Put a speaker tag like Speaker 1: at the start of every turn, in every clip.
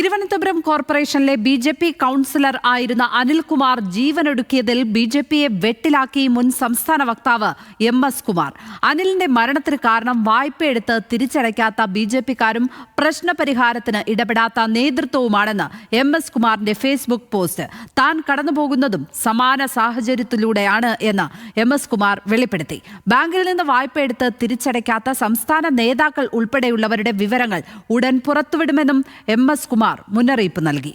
Speaker 1: തിരുവനന്തപുരം കോർപ്പറേഷനിലെ B J P councillor ആയിരുന്ന Anilkumar ജീവനൊടുക്കിയതിൽ B J പിയെ വെട്ടിലാക്കി മുൻ സംസ്ഥാന വക്താവ് എം എസ് കുമാർ. അനിലിന്റെ മരണത്തിന് കാരണം വായ്പയെടുത്ത് തിരിച്ചടയ്ക്കാത്ത ബി ജെ പിക്കാരും പ്രശ്നപരിഹാരത്തിന് ഇടപെടാത്ത നേതൃത്വവുമാണെന്ന് എം എസ് കുമാറിന്റെ ഫേസ്ബുക്ക് പോസ്റ്റ്. താൻ കടന്നുപോകുന്നതും സമാന സാഹചര്യത്തിലൂടെയാണ് എന്ന് എം എസ് കുമാർ വെളിപ്പെടുത്തി. ബാങ്കിൽ നിന്ന് വായ്പയെടുത്ത് തിരിച്ചടയ്ക്കാത്ത സംസ്ഥാന നേതാക്കൾ ഉൾപ്പെടെയുള്ളവരുടെ വിവരങ്ങൾ ഉടൻ പുറത്തുവിടുമെന്നും എം എസ് കുമാർ മുന്നറിയിപ്പ് നൽകി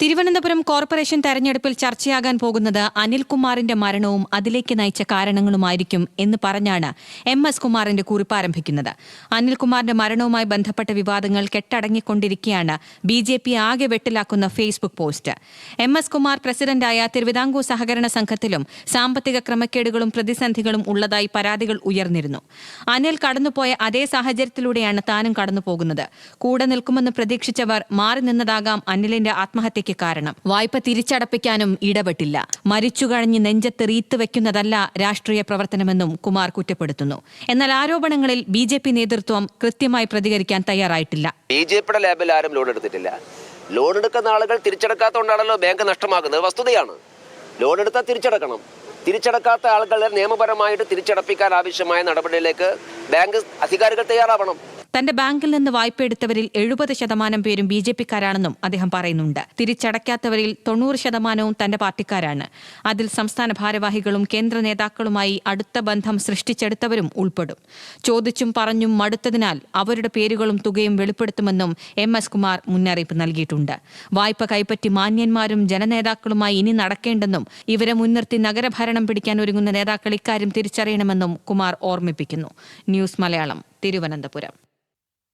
Speaker 2: തിരുവനന്തപുരം കോർപ്പറേഷൻ തെരഞ്ഞെടുപ്പിൽ ചർച്ചയാകാൻ പോകുന്നത് അനിൽകുമാറിന്റെ മരണവും അതിലേക്ക് നയിച്ച കാരണങ്ങളുമായിരിക്കും എന്ന് പറഞ്ഞാണ് എം എസ് കുമാറിന്റെ കുറിപ്പ് ആരംഭിക്കുന്നത്. അനിൽകുമാറിന്റെ മരണവുമായി ബന്ധപ്പെട്ട വിവാദങ്ങൾ കെട്ടടങ്ങിക്കൊണ്ടിരിക്കെയാണ് ബി ജെ പി ആകെ വെട്ടിലാക്കുന്ന Facebook post. M S Kumar പ്രസിഡന്റായ തിരുവിതാംകൂർ സഹകരണ സംഘത്തിലും സാമ്പത്തിക ക്രമക്കേടുകളും പ്രതിസന്ധികളും ഉള്ളതായി പരാതികൾ ഉയർന്നിരുന്നു. അനിൽ കടന്നുപോയ അതേ സാഹചര്യത്തിലൂടെയാണ് താനും കടന്നുപോകുന്നത്. കൂടെ നിൽക്കുമെന്ന് പ്രതീക്ഷിച്ചവർ മാറി നിന്നതാകാം അനിലിന്റെ ആത്മഹത്യയ്ക്ക് കാരണം. വായ്പ തിരിച്ചടപ്പിക്കാനും ഇടപെട്ടില്ല. മരിച്ചു കഴിഞ്ഞ് നെഞ്ചത്ത് റീത്ത് വെക്കുന്നതല്ല രാഷ്ട്രീയ പ്രവർത്തനമെന്നും കുമാർ കുറ്റപ്പെടുത്തുന്നു. എന്നാൽ ആരോപണങ്ങളിൽ ബി ജെ പി നേതൃത്വം കൃത്യമായി പ്രതികരിക്കാൻ തയ്യാറായിട്ടില്ല.
Speaker 3: ബി ജെ പിയുടെ ലാബിൽ ആരും ലോൺ എടുത്തിട്ടില്ല. ലോൺ എടുക്കുന്ന ആളുകൾ തിരിച്ചടക്കാത്തതുകൊണ്ടാണല്ലോ ബാങ്ക് നഷ്ടമാക്കുന്നത് വസ്തുതയാണ്. ലോൺ എടുത്താൽ തിരിച്ചടക്കണം. തിരിച്ചടക്കാത്ത ആളുകളെ നിയമപരമായിട്ട് തിരിച്ചടപ്പിക്കാൻ ആവശ്യമായ നടപടിയിലേക്ക് ബാങ്ക് അധികാരികൾ തയ്യാറാവണം.
Speaker 2: തന്റെ ബാങ്കിൽ നിന്ന് വായ്പയെടുത്തവരിൽ എഴുപത് ശതമാനം പേരും ബി ജെ പിക്കാരാണെന്നും അദ്ദേഹം പറയുന്നുണ്ട്. തിരിച്ചടയ്ക്കാത്തവരിൽ തൊണ്ണൂറ് ശതമാനവും തന്റെ പാർട്ടിക്കാരാണ്. അതിൽ സംസ്ഥാന ഭാരവാഹികളും കേന്ദ്ര നേതാക്കളുമായി അടുത്ത ബന്ധം സൃഷ്ടിച്ചെടുത്തവരും ഉൾപ്പെടും. ചോദിച്ചും പറഞ്ഞും മടുത്തതിനാൽ അവരുടെ പേരുകളും തുകയും വെളിപ്പെടുത്തുമെന്നും എം എസ് കുമാർ മുന്നറിയിപ്പ് നൽകിയിട്ടുണ്ട്. വായ്പ കൈപ്പറ്റി മാന്യന്മാരും ജനനേതാക്കളുമായി ഇനി നടക്കേണ്ടെന്നും ഇവരെ മുൻനിർത്തി നഗരഭരണം പിടിക്കാൻ ഒരുങ്ങുന്ന നേതാക്കൾ ഇക്കാര്യം തിരിച്ചറിയണമെന്നും കുമാർ ഓർമ്മിപ്പിക്കുന്നു. ന്യൂസ് മലയാളം തിരുവനന്തപുരം.